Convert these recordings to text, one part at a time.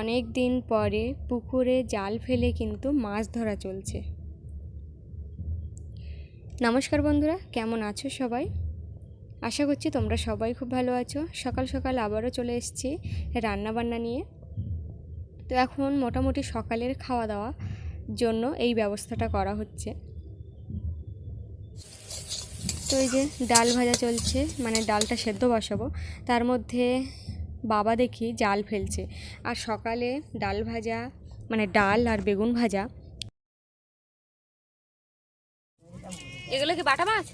অনেক দিন পরে পুকুরে জাল ফেলে কিন্তু মাছ ধরা চলছে। নমস্কার বন্ধুরা, কেমন আছো সবাই? আশা করছি তোমরা সবাই খুব ভালো আছো। সকাল সকাল আবারও চলে এসেছি রান্না বান্না নিয়ে। তো এখন মোটামুটি সকালের খাওয়া দাওয়া জন্য এই ব্যবস্থাটা করা হচ্ছে। তো এই যে ডাল ভাজা চলছে মানে ডালটা সেদ্ধ বসাবো। তার মধ্যে বাবা দেখি জাল ফেলছে। আর সকালে ডাল ভাজা মানে ডাল আর বেগুন ভাজা। এগুলো কি বাটা মাছ?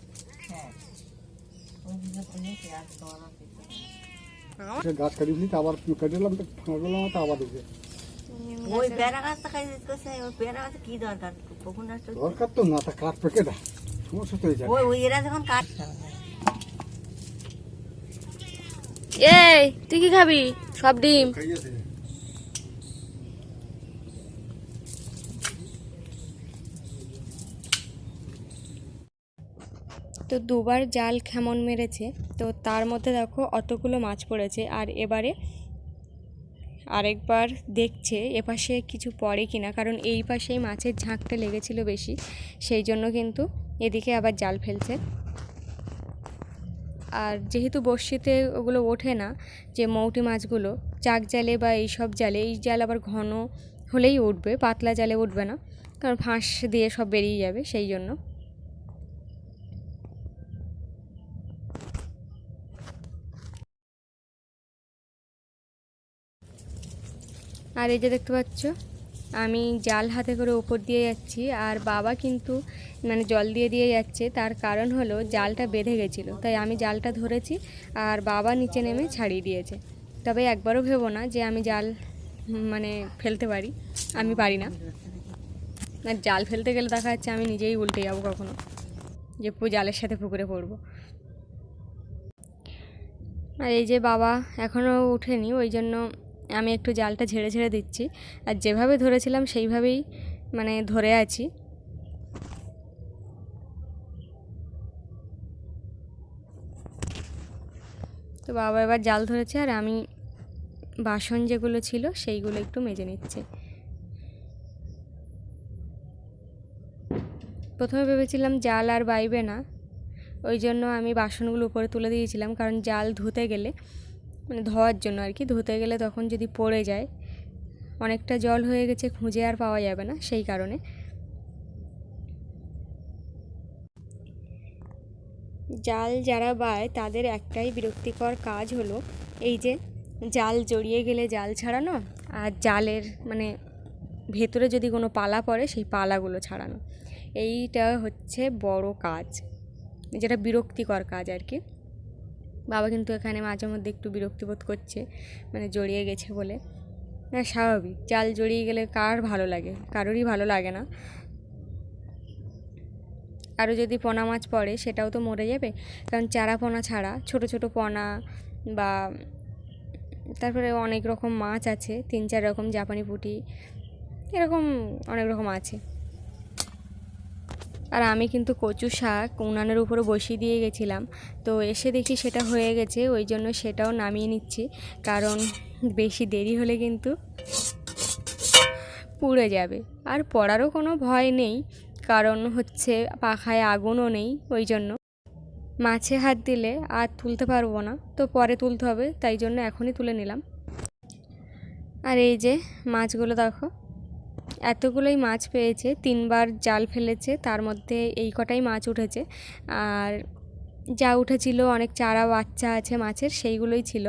গাছ আবার তো আবার ঢুকে ওই পেয়ারা গাছটা ওই পেয়ারা গাছে কি দরকার? দরকার তো না তা কাঠ পেকে দা সমস্যা তো ওই ওই এরা যখন কাট এই, তুই কি খাবি? সব ডিম। তো দুবার জাল খেমন মেরেছে। তো তার মধ্যে দেখো অতগুলো মাছ পড়েছে। আর এবারে আরেকবার দেখছে এপাশে কিছু পড়ে কিনা, কারণ এই পাশেই মাছের ঝাঁকটা লেগেছিল বেশি। সেই জন্য কিন্তু এদিকে আবার জাল ফেলছে। আর যেহেতু বড়শিতে ওগুলো ওঠে না, যে মৌটি মাছগুলো, চাক জালে বা এই সব জালে, এই জাল আবার ঘন হলেই উঠবে, পাতলা জালে উঠবে না, কারণ ফাঁস দিয়ে সব বেরিয়ে যাবে সেই জন্য। আর এই যে দেখতে পাচ্ছ আমি জাল হাতে করে ওপর দিয়ে যাচ্ছি আর বাবা কিন্তু মানে জল দিয়ে দিয়ে যাচ্ছে। তার কারণ হলো জালটা বেঁধে গেছিল। তাই আমি জালটা ধরেছি আর বাবা নিচে নেমে ছাড়িয়ে দিয়েছে। তবে একবারও ভেবো না যে আমি জাল মানে ফেলতে পারি। আমি পারি না। আর জাল ফেলতে গেলে দেখা যাচ্ছে আমি নিজেই উল্টে যাব কখনো। যে পু, জালের সাথে পুকুরে পড়ব। আর এই যে বাবা এখনও উঠেনি, ওই জন্য আমি একটু জালটা ঝেড়ে ঝেড়ে দিচ্ছি। আর যেভাবে ধরেছিলাম সেইভাবেই মানে ধরে আছি। তো বাবা এবার জাল ধরেছে আর আমি বাসন যেগুলো ছিল সেইগুলো একটু মেজে নিচ্ছি। প্রথমে ভেবেছিলাম জাল আর বাইবে না। ওই জন্য আমি বাসনগুলো উপরে তুলে দিয়েছিলাম, কারণ জাল ধুতে গেলে মানে ধোয়ার জন্য আর কি। ধুতে গেলে তখন যদি পড়ে যায়, অনেকটা জল হয়ে গেছে, খুঁজে আর পাওয়া যাবে না সেই কারণে। জাল যারা বায় তাদের একটাই বিরক্তিকর কাজ হলো এই যে জাল জড়িয়ে গেলে জাল ছাড়ানো আর জালের মানে ভেতরে যদি কোনো পালা পড়ে সেই পালাগুলো ছাড়ানো। এইটা হচ্ছে বড় কাজ, যেটা বিরক্তিকর কাজ আর কি। বাবা কিন্তু এখানে মাঝে মধ্যে একটু বিরক্তিবোধ করছে মানে জড়িয়ে গেছে বলে। হ্যাঁ স্বাভাবিক। জাল জড়িয়ে গেলে কার ভালো লাগে? কারোরই ভালো লাগে না। আরও যদি পোনা মাছ পড়ে, সেটাও তো মরে যাবে? কারণ চারা পোনা ছাড়া, ছোট ছোট পোনা বা তারপরে অনেক রকম মাছ আছে, তিন চার রকম জাপানি পুঁটি, এরকম অনেক রকম আছে। আর আমি কিন্তু কচু শাক উনানের উপরে বসিয়ে দিয়ে গেছিলাম। তো এসে দেখি সেটা হয়ে গেছে, ওই জন্য সেটাও নামিয়ে নিচ্ছি, কারণ বেশি দেরি হলে কিন্তু পুড়ে যাবে। আর পড়ারও কোনো ভয় নেই, কারণ হচ্ছে পাখায় আগুনও নেই, ওই জন্য। মাছে হাত দিলে আর তুলতে পারব না, তো পরে তুলতে হবে, তাই জন্য এখনই তুলে নিলাম। আর এই যে মাছগুলো দেখো এতগুলোই মাছ পেয়েছে, তিনবার জাল ফেলেছে, তার মধ্যে এই কটাই মাছ উঠেছে। আর যা উঠেছিল, অনেক চারা বাচ্চা আছে মাছের, সেইগুলোই ছিল।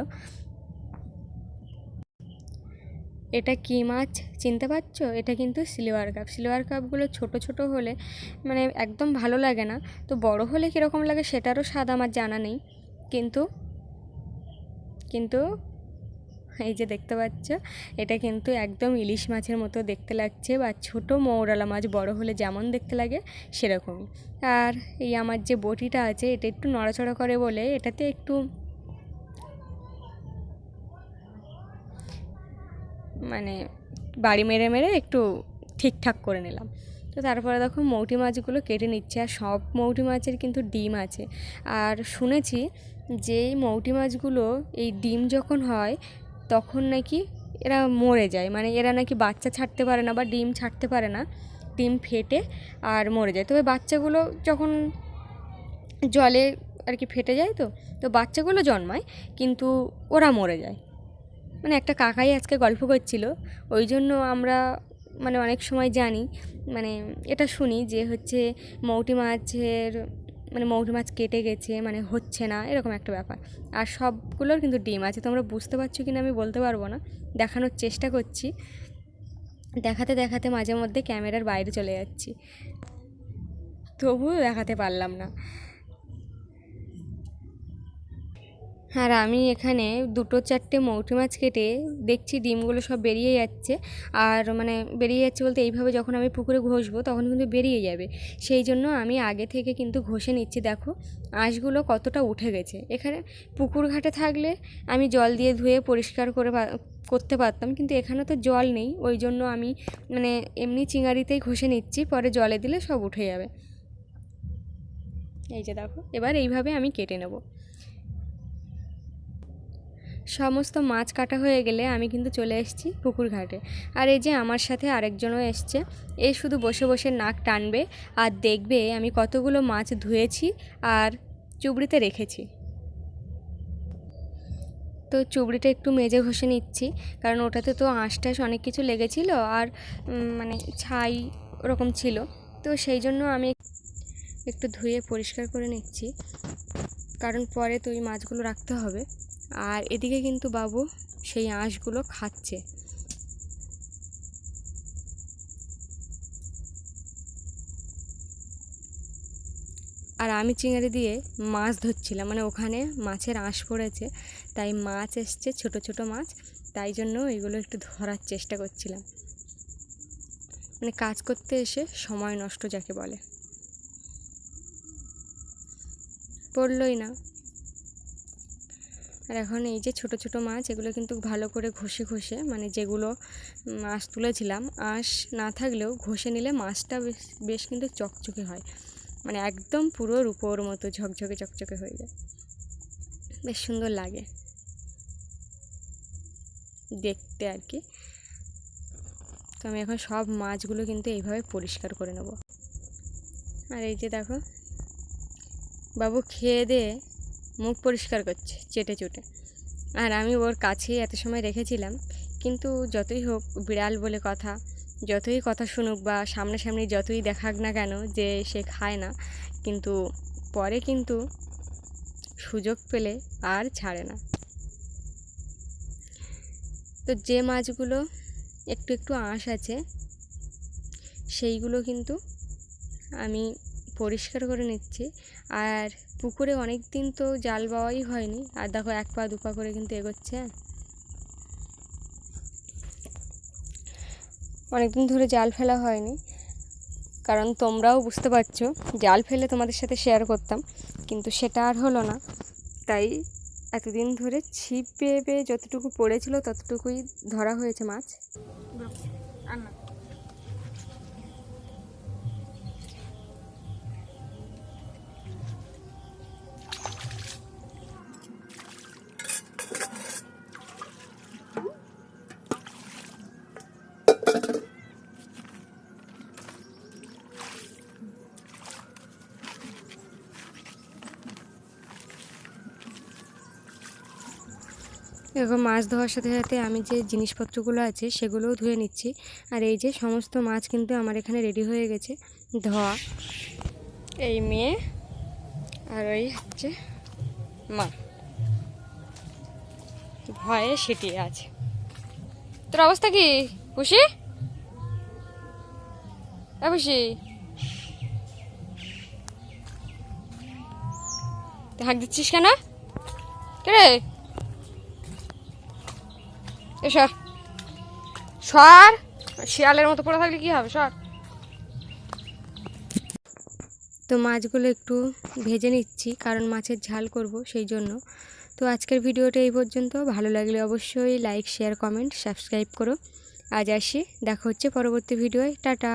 এটা কি মাছ? চিনতে পারছ? এটা কিন্তু সিলভার কাপ। সিলভার কাপগুলো ছোট ছোট হলে মানে একদম ভালো লাগে না। তো বড় হলে কীরকম লাগে সেটারও স্বাদ আমার জানা নেই। কিন্তু কিন্তু এই যে দেখতে পাচ্ছ, এটা কিন্তু একদম ইলিশ মাছের মতো দেখতে লাগছে বা ছোট মৌরালা মাছ বড় হলে যেমন দেখতে লাগে সেরকমই আর এই আমার যে বটিটা আছে, এটা একটু নড়াচড়া করে বলে, এটাতে একটু মানে বাড়ি মেরে মেরে একটু ঠিকঠাক করে নিলাম। তো তারপরে দেখো মৌটি মাছগুলো কেটে নিচ্ছে, আর সব মৌটি মাছের কিন্তু ডিম আছে। আর শুনেছি যে মৌটি মাছগুলো, এই ডিম যখন হয় তখন নাকি এরা মরে যায়। মানে এরা নাকি বাচ্চা ছাড়তে পারে না বা ডিম ছাড়তে পারে না। ডিম ফেটে আর মরে যায়। তবে বাচ্চাগুলো যখন জলে আর কি ফেটে যায় তো তো বাচ্চাগুলো জন্মায়, কিন্তু ওরা মরে যায়। মানে একটা কাকাই আজকে গল্প করছিল, ওই জন্য আমরা মানে অনেক সময় জানি। মানে এটা শুনি যে হচ্ছে মৌটি মাছের মানে মৌরি মাছ কেটে গেছে মানে হচ্ছে না, এরকম একটা ব্যাপার। আর সবগুলোর কিন্তু ডিম আছে, তোমরা বুঝতে পারছ কি না আমি বলতে পারব না, দেখানোর চেষ্টা করছি। দেখাতে দেখাতে মাঝে মধ্যে ক্যামেরার বাইরে চলে যাচ্ছি। তবুও দেখাতে পারলাম না। আর আমি এখানে দুটো চারটে মৌটি মাছ কেটে দেখছি ডিমগুলো সব বেরিয়ে যাচ্ছে। আর মানে বেরিয়ে যাচ্ছে বলতে এইভাবে যখন আমি পুকুরে ঘষবো তখন কিন্তু বেরিয়ে যাবে। সেই জন্য আমি আগে থেকে কিন্তু ঘষে নিচ্ছি। দেখো, আঁশগুলো কতটা উঠে গেছে। এখানে পুকুর ঘাটে থাকলে আমি জল দিয়ে ধুয়ে পরিষ্কার করে করতে পারতাম। কিন্তু এখানে তো জল নেই। ওই জন্য আমি মানে এমনি চিঙারিতেই ঘষে নিচ্ছি। পরে জলে দিলে সব উঠে যাবে। এই যে দেখো, এবার এইভাবে আমি কেটে নেব। সমস্ত মাছ কাটা হয়ে গেলে আমি কিন্তু চলে এসেছি পুকুর ঘাটে আর এই যে আমার সাথে আরেকজনও এসছে, এ শুধু বসে বসে নাক টানবে আর দেখবে আমি কতগুলো মাছ ধুয়েছি আর চুবড়িতে রেখেছি। তো চুবড়িটা একটু মেজে ঘষে নিচ্ছি, কারণ ওটাতে তো আঁশ টাশ অনেক কিছু লেগেছিল আর মানে ছাই ওরকম ছিল। তো সেই জন্য আমি একটু ধুয়ে পরিষ্কার করে নিচ্ছি, কারণ পরে তো ওই মাছগুলো রাখতে হবে। আর এদিকে কিন্তু বাবু সেই আঁশগুলো খাচ্ছে। আর আমি চিংড়ি দিয়ে মাছ ধরছিলাম মানে ওখানে মাছের আঁশ পড়েছে, তাই মাছ এসছে, ছোট ছোট মাছ, তাই জন্য এগুলো একটু ধরার চেষ্টা করছিলাম। মানে কাজ করতে এসে সময় নষ্ট যাকে বলে। পড়লই না। আর এখন এই যে ছোট ছোট মাছ, এগুলো কিন্তু ভালো করে ঘষে ঘষে মানে যেগুলো মাছ তুলেছিলাম, আঁশ না থাকলেও ঘষে নিলে মাছটা বেশ বেশ কিন্তু চকচকে হয়। মানে একদম পুরো রূপোর মতো ঝকঝকে, চকচকে হয়ে যায়। বেশ সুন্দর লাগে। দেখতে আর কি। তো আমি এখন সব মাছগুলো কিন্তু এইভাবে পরিষ্কার করে নেব। আর এই যে দেখো, বাবু খেয়ে দিয়ে মুখ পরিষ্কার করছে, চেটে চুটে। আর আমি ওর কাছেই এত সময় রেখেছিলাম, কিন্তু যতই হোক বিড়াল বলে কথা, যতই কথা শুনুক বা সামনাসামনি যতই দেখাক না কেন যে সে খায় না, কিন্তু পরে কিন্তু সুযোগ পেলে আর ছাড়ে না। তো যে মাছগুলো একটু একটু আঁশ আছে, সেইগুলো কিন্তু আমি পরিষ্কার করে নিচ্ছি। আর পুকুরে অনেক দিন তো জাল বাওয়াই হয়নি। আর দেখো এক পা দু পা করে কিন্তু এগোচ্ছে। অনেক দিন ধরে জাল ফেলা হয়নি। কারণ তোমরাও বুঝতে পারছ, জাল ফেলে তোমাদের সাথে শেয়ার করতাম। কিন্তু সেটা আর হলো না। তাই এতদিন ধরে ছিপ পেয়ে পেয়ে যতটুকু পড়েছিল ততটুকুই ধরা হয়েছে মাছ। এরকম মাছ ধোয়ার সাথে সাথে আমি যে জিনিসপত্রগুলো আছে সেগুলোও ধুয়ে নিচ্ছি। আর এই যে সমস্ত মাছ কিন্তু আমার এখানে রেডি হয়ে গেছে, ধোয়া। এই মেয়ে আর ওই হচ্ছে মা। ভয়ে সিটিয়ে আছে। তোর অবস্থা কি খুশি খুশি হাঁক দিচ্ছিস কেন? কে রে এ সর। সর শিয়ালের মতো পড়ে থাকলে কি হবে? সর। তো মাছগুলো একটু ভেজে নিচ্ছি, কারণ মাছের ঝাল করব সেই জন্য। তো আজকের ভিডিওটা এই পর্যন্ত। ভালো লাগলে অবশ্যই লাইক শেয়ার কমেন্ট সাবস্ক্রাইব করো। আজ আসি। দেখা হচ্ছে পরবর্তী ভিডিওয়। টাটা।